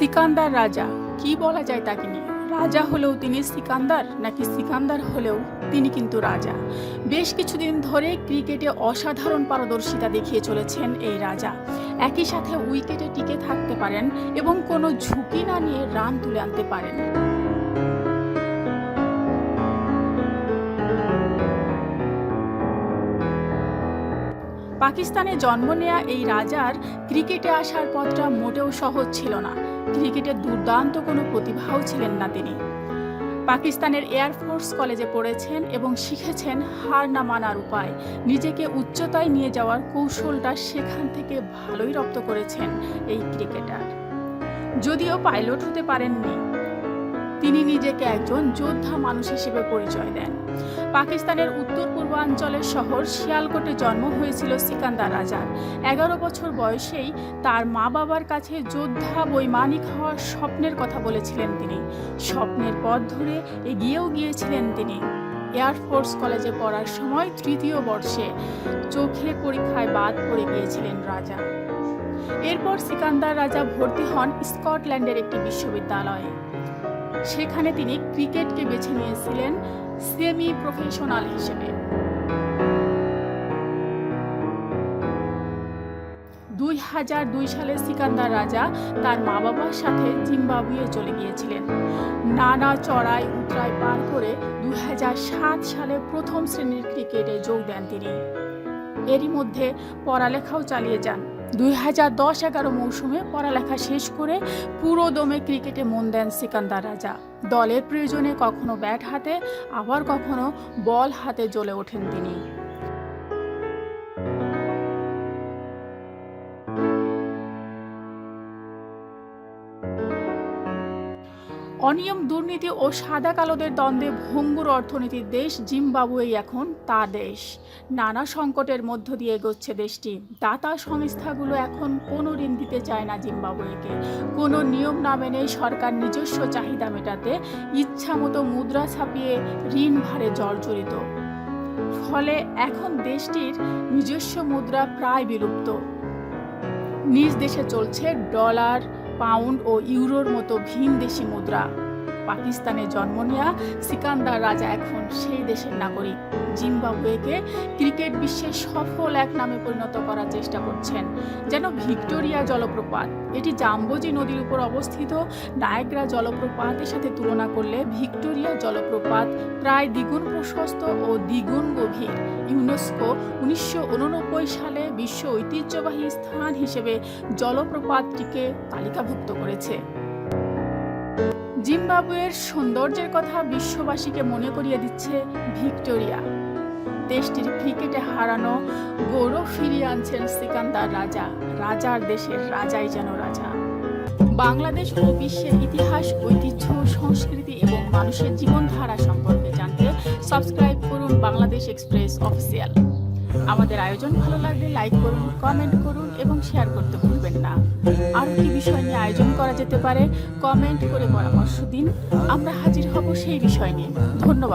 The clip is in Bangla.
সিকান্দার রাজা। কি বলা যায় তাকে নিয়ে? রাজা হলেও তিনি সিকান্দার, নাকি সিকান্দার হলেও তিনি কিন্তু রাজা? বেশ কিছুদিন ধরে ক্রিকেটে অসাধারণ পারদর্শিতা দেখিয়ে চলেছেন এই রাজা। একই সাথে উইকেটে টিকে থাকতে পারেন এবং কোনো ঝুঁকি না নিয়ে রান তুলে আনতে পারেন। পাকিস্তানে জন্ম নেয়া এই রাজার ক্রিকেটে আসার পথটা মোটেও সহজ ছিল না। ক্রিকেটে দুর্দান্ত কোনো প্রতিভাও ছিলেন না তিনি। পাকিস্তানের এয়ারফোর্স কলেজে পড়েছেন এবং শিখেছেন হার না মানার উপায়। নিজেকে উচ্চতায় নিয়ে যাওয়ার কৌশলটা সেখান থেকে ভালোই রপ্ত করেছেন এই ক্রিকেটার। যদিও পাইলট হতে পারেননি তিনি নিজেকে একজন যোদ্ধা মানুষ হিসেবে পরিচয় দেন। পাকিস্তানের উত্তর পূর্বাঞ্চলের শহর শিয়ালকোটে জন্ম হয়েছিল সিকান্দার রাজার এগারো বছর বয়সেই তার মা বাবার কাছে যোদ্ধা বৈমানিক হওয়ার স্বপ্নের কথা বলেছিলেন তিনি। স্বপ্নের পথ ধরে এগিয়েও গিয়েছিলেন তিনি। এয়ারফোর্স কলেজে পড়ার সময় তৃতীয় বর্ষে চোখের পরীক্ষায় বাদ পড়ে গিয়েছিলেন রাজা। এরপর সিকান্দার রাজা ভর্তি হন স্কটল্যান্ডের একটি বিশ্ববিদ্যালয়ে। সেখানে তিনি ক্রিকেটকে বেছে নিয়েছিলেন সেমি প্রফেশনাল হিসেবে। দুই হাজার দুই সালে সিকান্দার রাজা তার মা বাবার সাথে জিম্বাবুয়ে চলে গিয়েছিলেন। নানা চড়াই উতরাই পার করে দুই হাজার সাত সালে প্রথম শ্রেণির ক্রিকেটে যোগ দেন তিনি। এরই মধ্যে পড়ালেখাও চালিয়ে যান। দুই হাজার দশ এগারো মৌসুমে পড়ালেখা শেষ করে পুরো দমে ক্রিকেটে মন দেন সিকান্দার রাজা। দলের প্রয়োজনে কখনো ব্যাট হাতে, আবার কখনো বল হাতে জ্বলে ওঠেন তিনি। অনিয়ম, দুর্নীতি ও সাদা কালোদের দ্বন্দ্বে ভঙ্গুর অর্থনীতির দেশ জিম্বাবুয়েই এখন তা দেশ। নানা সংকটের মধ্য দিয়ে এগোচ্ছে দেশটি। দাতা সংস্থাগুলো এখন কোনো ঋণ দিতে চায় না জিম্বাবুয়েকে। কোনো নিয়ম না মেনে সরকার নিজস্ব চাহিদা মেটাতে ইচ্ছামতো মুদ্রা ছাপিয়ে ঋণ ভারে জর্জরিত। ফলে এখন দেশটির নিজস্ব মুদ্রা প্রায় বিলুপ্ত। নিজ দেশে চলছে ডলার পাউন্ড ও ইউরোর মতো ভিন দেশি মুদ্রা। পাকিস্তানে জন্ম নেওয়া সিকান্দার রাজা এখন সেই দেশের নাগরিক। জিম্বাবুয়েকে ক্রিকেট বিশ্বের সফল এক নামে পরিণত করার চেষ্টা করছেন, যেন ভিক্টোরিয়া জলপ্রপাত। এটি জাম্বোজি নদীর উপর অবস্থিত নায়গ্রা জলপ্রপাতের সাথে তুলনা করলে ভিক্টোরিয়া জলপ্রপাত প্রায় দ্বিগুণ প্রশস্ত ও দ্বিগুণ গভীর। ইউনেস্কো উনিশশো সালে বিশ্ব ঐতিহ্যবাহী স্থান হিসেবে জলপ্রপাতটিকে তালিকাভুক্ত করেছে। জিম্বাবুয়ের সৌন্দর্যের কথা বিশ্ববাসীকে মনে করিয়ে দিচ্ছে ভিক্টোরিয়া। দেশটির ক্রিকেটে হারানো গৌরব ফিরিয়ে আনছেন সিকান্দার রাজা, রাজার দেশের রাজাই যেন রাজা। বাংলাদেশ ও বিশ্বের ইতিহাস, ঐতিহ্য, সংস্কৃতি এবং মানুষের জীবনধারা সম্পর্কে জানতে সাবস্ক্রাইব বাংলাদেশ এক্সপ্রেস অফিসিয়াল। আমাদের আয়োজন ভালো লাগলে লাইক করুন, কমেন্ট করুন এবং শেয়ার করতে ভুলবেন না। আর কি বিষয় নিয়ে আয়োজন করা যেতে পারে, কমেন্ট করে পরামর্শ দিন। আমরা হাজির হব সেই বিষয় নিয়ে। ধন্যবাদ।